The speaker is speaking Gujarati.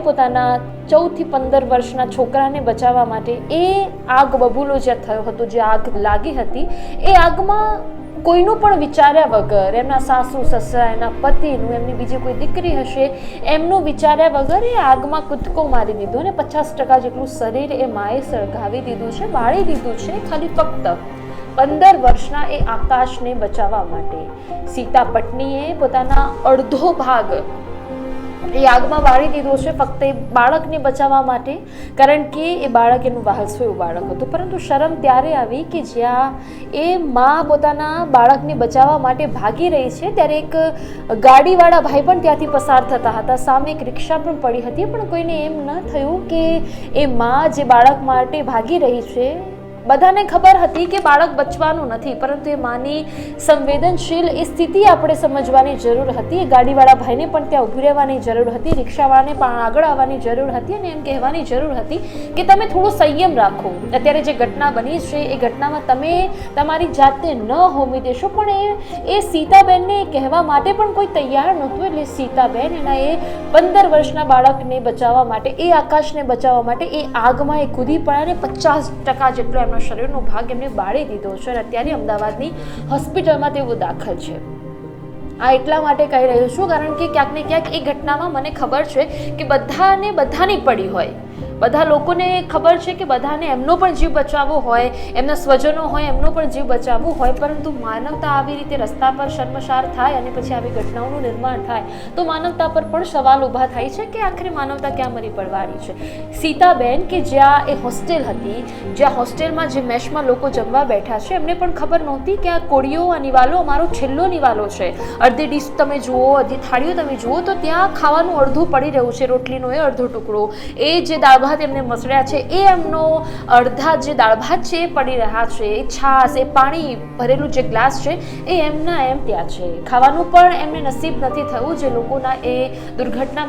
પોતાના ચૌદથી પંદર વર્ષના છોકરાને બચાવવા માટે એ આગ બબૂલો જે થયો હતો, જે આગ લાગી હતી, એ આગમાં કોઈનું પણ વિચાર્યા વગર, એમના સાસુ, સસરા, એના પતિનું, એમની બીજી કોઈ દીકરી હશે, એમનું વિચાર્યા વગર એ આગમાં કૂદકો મારી દીધો અને પચાસ ટકા જેટલું શરીર એ માએ સળગાવી દીધું છે, બાળી દીધું છે, ખાલી ફક્ત પંદર વર્ષના એ આકાશને બચાવવા માટે. સીતા પટનીએ પોતાના અડધો ભાગ એ આગમાં બાળી દીધો છે ફક્ત એ બાળકને બચાવવા માટે, કારણ કે એ બાળક એનું વાલસોયું બાળક હતું. પરંતુ શરમ ત્યારે આવી કે જ્યાં એ મા પોતાના બાળકને બચાવવા માટે ભાગી રહી છે, ત્યારે એક ગાડીવાળા ભાઈ પણ ત્યાંથી પસાર થતા હતા. સામે એક રિક્ષા પણ પડી હતી, પણ કોઈને એમ ન થયું કે એ મા જે બાળક માટે ભાગી રહી છે બધાને ખબર હતી કે બાળક બચવાનું નથી, પરંતુ એ માની સંવેદનશીલ એ સ્થિતિ આપણે સમજવાની જરૂર હતી. એ ગાડીવાળા ભાઈને પણ ત્યાં ઊભી રહેવાની જરૂર હતી, રિક્ષાવાળાને પણ આગળ આવવાની જરૂર હતી અને એમ કહેવાની જરૂર હતી કે તમે થોડો સંયમ રાખો. અત્યારે જે ઘટના બની છે, એ ઘટનામાં તમે તમારી જાતને ન હોમી દેશો, પણ એ એ સીતાબેનને કહેવા માટે પણ કોઈ તૈયાર નહોતું. એટલે સીતાબેન એના એ પંદર વર્ષના બાળકને બચાવવા માટે, એ આકાશને બચાવવા માટે, એ આગમાં એ કૂદી પડ્યા અને પચાસ ટકા જેટલો એમનો શરીરનો ભાગ એમને બાળી દીધો છે અને અત્યારે અમદાવાદની હોસ્પિટલમાં તેઓ દાખલ છે. આ એટલા માટે કહી રહ્યો છું કારણ કે ક્યાંક ને ક્યાંક એ ઘટનામાં મને ખબર છે કે બધાને બધાની પડી હોય. બધા લોકોને ખબર છે કે બધાને એમનો પણ જીવ બચાવવો હોય, એમના સ્વજનો હોય, એમનો પણ જીવ બચાવવો હોય, પરંતુ માનવતા આવી રીતે રસ્તા પર શર્મસાર થાય અને પછી આવી ઘટનાઓનું નિર્માણ થાય, તો માનવતા પર પણ સવાલ ઊભા થાય છે કે આખરે માનવતા ક્યાં મરી પડવાની છે? સીતાબેન કે જ્યાં એ હોસ્ટેલ હતી, જ્યાં હોસ્ટેલમાં જે મેશમાં લોકો જમવા બેઠા છે, એમને પણ ખબર નહોતી કે આ કોળીઓ, આ નિવાલો અમારો છેલ્લો નિવાલો છે. અડધી ડીશ તમે જુઓ, અડધી થાળીઓ તમે જુઓ, તો ત્યાં ખાવાનું અડધું પડી રહ્યું છે, રોટલીનો એ અડધો ટુકડો. એ જે દાળ ભાત એમને મસળ્યા છે. એ એમનો અડધા જે દાળ ભાત છે એ પડી રહ્યા છે. એ છાશ, એ પાણી, ભરેલું જે ગ્લાસ છે એ એમના એમ ત્યાં છે. ખાવાનું પણ એમને નસીબ નથી થયું જે લોકોના એ દુર્ઘટના